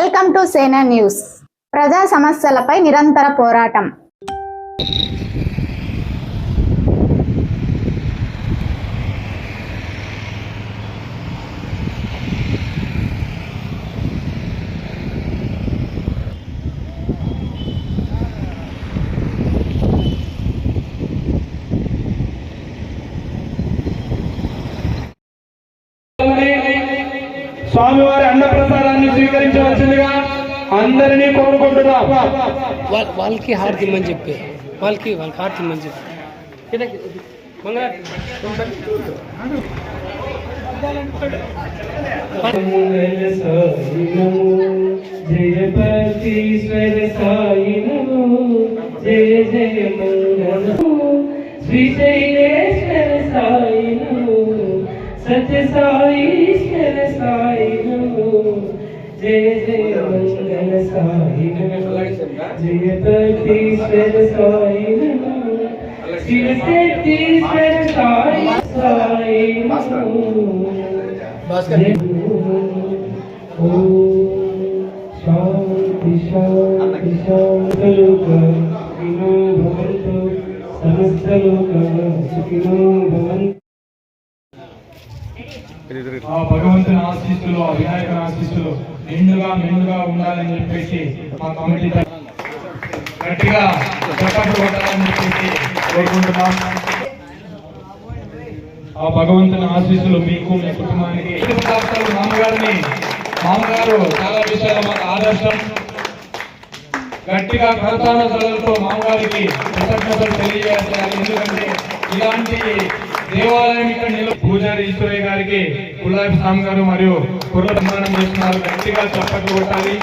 Welcome to సేనా news. ప్రజా సమస్యలపై నిరంతర పోరాటం. స్వామివారి అన్నప్రసాదాన్ని స్వీకరించవలసిందిగా అందరినీ కోరుకుంటున్నాం. వాళ్ళ వాళ్ళకి హారతి ఇమ్మని చెప్పి వాళ్ళకి వాళ్ళకి హారతి ఇమ్మని చెప్పి. జయపతీశ్వర సాయి నమో జయ జయ మంగళ. శ్రీశైలేశ్వర సాయి నమో సత్య సాయిశ్వర జయ జయ మంగళ సాయి నమో జయపతీశ్వర సాయి నమో శివశక్తీశ్వర సాయి సాయి నమో ఓం శాంతి శాంతి శాంతలోక సుఖినో భవంతు సమస్తలోక సుఖినో భవంతు ఆ భగవంతుని ఆశీస్సులు ఆ వినాయకుని ఆశీస్సులు నిండుగా మెండుగా ఉండాలని చెప్పేసి మా కమిటీ గట్టిగా చక్కటి కొట్టాలని చెప్పేసి కోరుకుంటున్నాం. ఆ భగవంతుని ఆశీస్సులు మీకు మీ కుటుంబానికి. మామగారిని మామగారు చాలా విషయాలు మాకు ఆదర్శం. గట్టిగా కరతాన సలతో మామగారికి కృతజ్ఞతలు తెలియజేయాలి. ఎందుకంటే ఇలాంటి దేవాలయం ఇక్కడ నిలు పూజారి ఈశ్వరయ్య గారికి గులాబీ స్వామి గారు మరియు కుర్ర నిర్మాణం చేస్తున్నారు. గట్టిగా చప్పట్లు కొట్టాలి.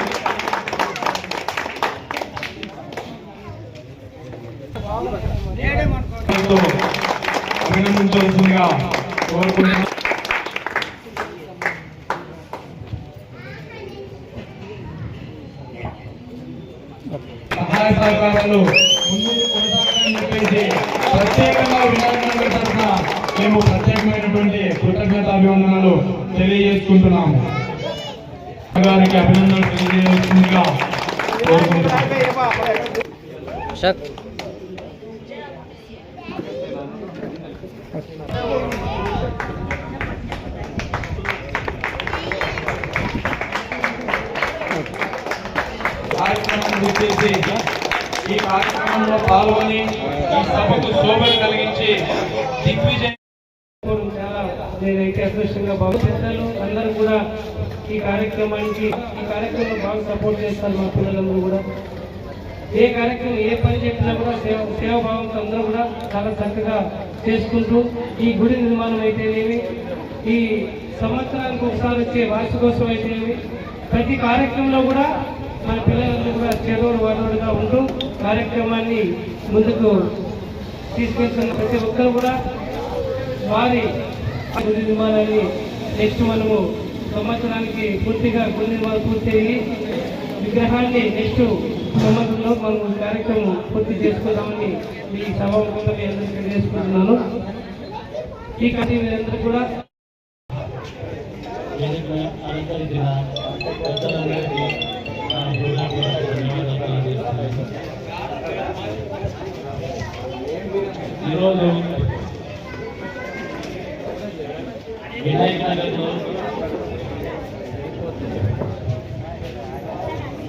అభినందించవలసిందిగా కోరుకుంటున్నాను సహాయ సహకారాలు ముందు కొనసాగాలని చెప్పేసి ప్రత్యేకంగా వినాయకుడి మేము ప్రత్యేకమైనటువంటి కృతజ్ఞతాభివందనాలు తెలియజేసుకుంటున్నాము. గారికి అభినందనలు తెలియజేస్తుందిగా కోరుకుంటున్నాము. ఈ కార్యక్రమంలో పాల్గొని ఈ సభకు శోభను కలిగించి దిగ్విజయ నేనైతే అదృష్టంగా బాగు పెద్దలు అందరూ కూడా ఈ కార్యక్రమానికి ఈ కార్యక్రమంలో బాగా సపోర్ట్ చేస్తారు మా పిల్లలందరూ కూడా. ఏ కార్యక్రమం ఏ పని చెప్పినా కూడా సేవ సేవాభావంతో అందరూ కూడా చాలా చక్కగా చేసుకుంటూ ఈ గుడి నిర్మాణం అయితేనేమి ఈ సంవత్సరానికి ఒకసారి వచ్చే వార్షికోత్సవం అయితేనేమి ప్రతి కార్యక్రమంలో కూడా మన పిల్లలందరూ కూడా చేదోడు వాడోడుగా ఉంటూ కార్యక్రమాన్ని ముందుకు తీసుకెళ్తున్న ప్రతి ఒక్కరు కూడా వారి గుడి నిర్మాణాన్ని నెక్స్ట్ మనము సంవత్సరానికి పూర్తిగా గుడి నిర్మాణం పూర్తి అయ్యి విగ్రహాన్ని నెక్స్ట్ సంవత్సరంలో మనం కార్యక్రమం పూర్తి చేసుకుందామని మీ సభాముఖంగా మీ అందరికీ తెలియజేసుకుంటున్నాను. ఈ కమిటీ మీరందరూ కూడా ఈరోజు వినాయక నగర్లో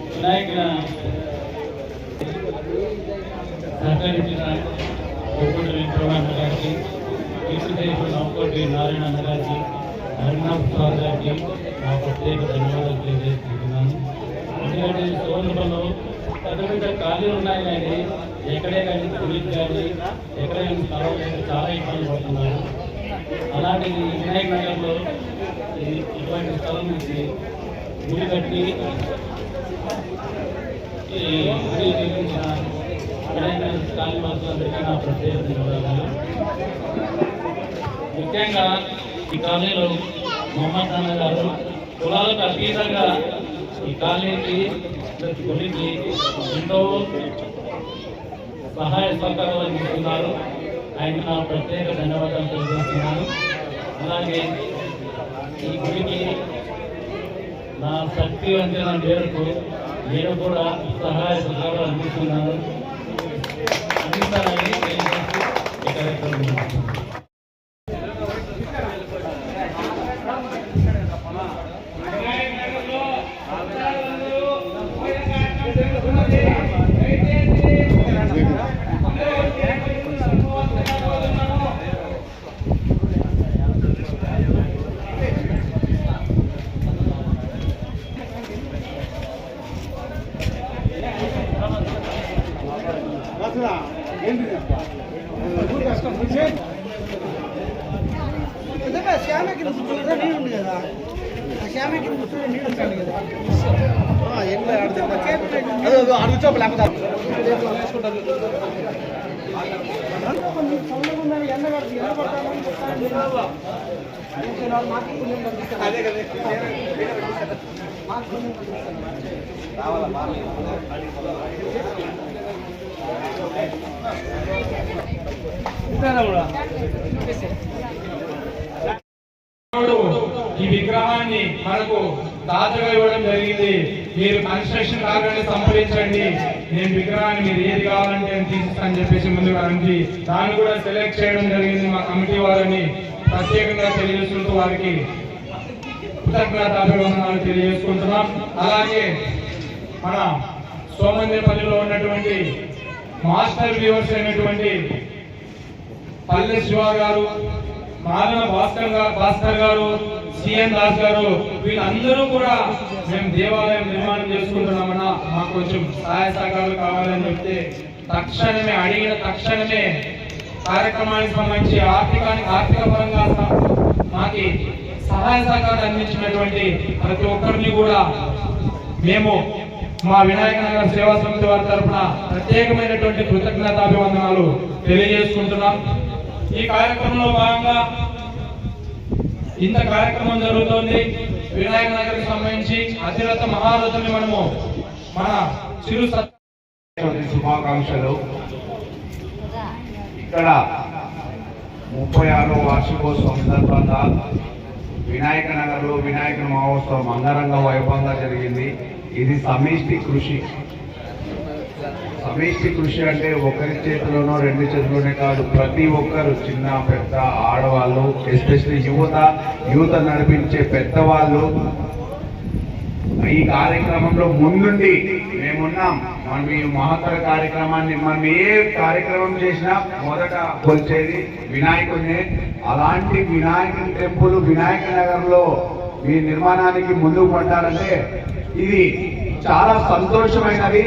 వినాయక సహకరించిన ఒక్కటి వెంకటరమణ గారికి నారాయణ గారికి హరినాథ్ సార్ గారికి నా ప్రత్యేక ధన్యవాదాలు తెలియజేస్తున్నాను ఎందుకంటే సోదరులలో పెద్ద పెద్ద ఖాళీలు ఉన్నాయి కానీ ఎక్కడే కానీ గుడికి కానీ ఎక్కడే కానీ స్థలం చాలా ఇబ్బంది పడుతున్నారు అలాంటి వినాయక నగర్లో ఇటువంటి స్థలం నుంచి గుడి కట్టి ఈ గుడి నిర్మించిన వినాయక నా ప్రత్యేక ధన్యవాదాలు. ముఖ్యంగా ఈ కాలనీలో మొహమ్మద్ అన్న గారు కులాలకు అతీతంగా ఈ కాలనీకి కొలికి గుడికి ఎంతో సహాయ సహకారాలు అందిస్తున్నారు. ఆయనకు నా ప్రత్యేక ధన్యవాదాలు తెలియజేస్తున్నాను. అలాగే ఈ గుడికి నా శక్తి అంచనా మేరకు నేను కూడా సహాయ సహకారాలు అందిస్తున్నాను. అందిస్తానని తెలియజేస్తూ ఈ కార్యక్రమం ముగిస్తున్నాను. శ్యామకి కూర్చుంటే నీళ్ళు ఉంది కదా ఆ శ్యామకి కూర్చుంటే నీళ్ళు ఉంటాను కదా దేవుడు ఈ విగ్రహాన్ని మనకు దాతగా ఇవ్వడం జరిగింది. మీరు కన్స్ట్రక్షన్ కాగానే సంప్రదించండి. నేను విగ్రహాన్ని మీరు ఏది కావాలంటే నేను తీసిస్తాను చెప్పేసి ముందుగా అంది దాన్ని కూడా సెలెక్ట్ చేయడం జరిగింది మా కమిటీ వారిని. ప్రత్యేకంగా తెలియజేసుకుంటూ వారికి కృతజ్ఞత అభివందనాలు తెలియజేసుకుంటున్నాం. అలాగే మన సోమందేపల్లిలో ఉన్నటువంటి మాస్టర్ వ్యూవర్స్ అయినటువంటి పల్లె శివ గారు మాధవ భాస్కర్ గారు భాస్కర్ గారు సిఎన్ దాస్ గారు వీళ్ళందరూ కూడా మేము దేవాలయం నిర్మాణం చేసుకుంటున్నామన్నా మాకు కొంచెం సహాయ సహకారాలు కావాలని చెప్తే తక్షణమే అడిగిన తక్షణమే కార్యక్రమానికి సంబంధించి ఆర్థికానికి ఆర్థిక పరంగా మాకి సహాయ సహకారాలు అందించినటువంటి ప్రతి ఒక్కరిని కూడా మేము మా వినాయక నగర్ సేవా సమితి వారి తరఫున ప్రత్యేకమైనటువంటి కృతజ్ఞతాభివందనాలు తెలియజేసుకుంటున్నాం. ఈ కార్యక్రమంలో భాగంగా ఇంత కార్యక్రమం జరుగుతోంది. వినాయక నగర్కి సంబంధించి అతిరథ మహారథుని మనము మన చిరు శుభాకాంక్షలు. ఇక్కడ ముప్పై ఆరో వార్షికోత్సవం సందర్భంగా వినాయక నగర్లో వినాయక మహోత్సవం అంగరంగ వైభవంగా జరిగింది. ఇది సమిష్టి కృషి. సమిష్టి కృషి అంటే ఒకరి చేతిలోనో రెండు చేతిలోనే కాదు ప్రతి ఒక్కరు చిన్న పెద్ద ఆడవాళ్ళు ఎస్పెషలీ యువత యువత నడిపించే పెద్దవాళ్ళు. ఈ కార్యక్రమంలో ముందుండి మేమున్నాం. మనం ఈ మహత్తర కార్యక్రమాన్ని మనం ఏ కార్యక్రమం చేసినా మొదట కొలిచేది వినాయకుడినే. అలాంటి వినాయకుని టెంపుల్ వినాయక నగర్లో మీ నిర్మాణానికి ముందుకు పడ్డారంటే ఇది చాలా సంతోషమైనది.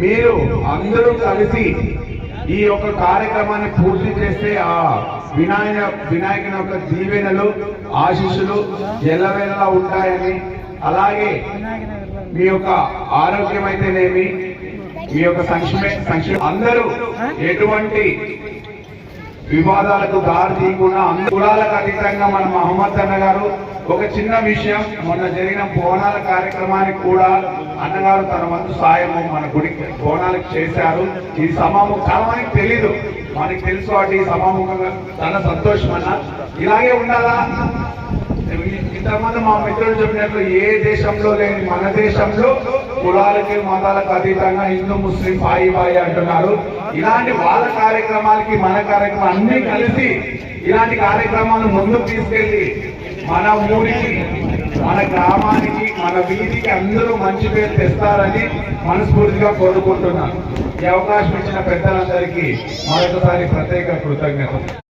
మీరు అందరూ కలిసి ఈ యొక్క కార్యక్రమాన్ని పూర్తి చేస్తే ఆ వినాయక వినాయకుని యొక్క దీవెనలు ఆశీస్సులు ఎల్లవేళలా ఉంటాయని. అలాగే మీ యొక్క ఆరోగ్యం అయితేనేమి మీ యొక్క సంక్షేమ సంక్షేమ. అందరూ ఎటువంటి వివాదాలకు దారి తీయకుండా అందరూ కులాలకు అతీతంగా మన మహమ్మద్ అన్న గారు ఒక చిన్న విషయం మొన్న జరిగిన బోనాల కార్యక్రమానికి కూడా అన్నగారు తన వంతు సాయము మన గుడికి బోనాలకు చేశారు. ఈ సమాముఖం చాలా మనకి తెలీదు. మనకి తెలుసు కాబట్టి ఈ సమాముఖంగా చాలా సంతోషం అన్న. ఇలాగే ఉండాలా? ఇంతకుముందు మా మిత్రులు చెప్పినట్లు ఏ దేశంలో లేని మన దేశంలో కులాలకి మతాలకు అతీతంగా హిందూ ముస్లిం బాయి బాయి అంటున్నారు. ఇలాంటి వాళ్ళ కార్యక్రమాలకి మన కార్యక్రమం అన్ని కలిసి ఇలాంటి కార్యక్రమాలు ముందుకు తీసుకెళ్ళి మన ఊరికి మన గ్రామానికి మన వీధికి అందరూ మంచి పేరు తెస్తారని మనస్ఫూర్తిగా కోరుకుంటున్నాను. ఈ అవకాశం ఇచ్చిన పెద్దలందరికీ మరొకసారి ప్రత్యేక కృతజ్ఞతలు.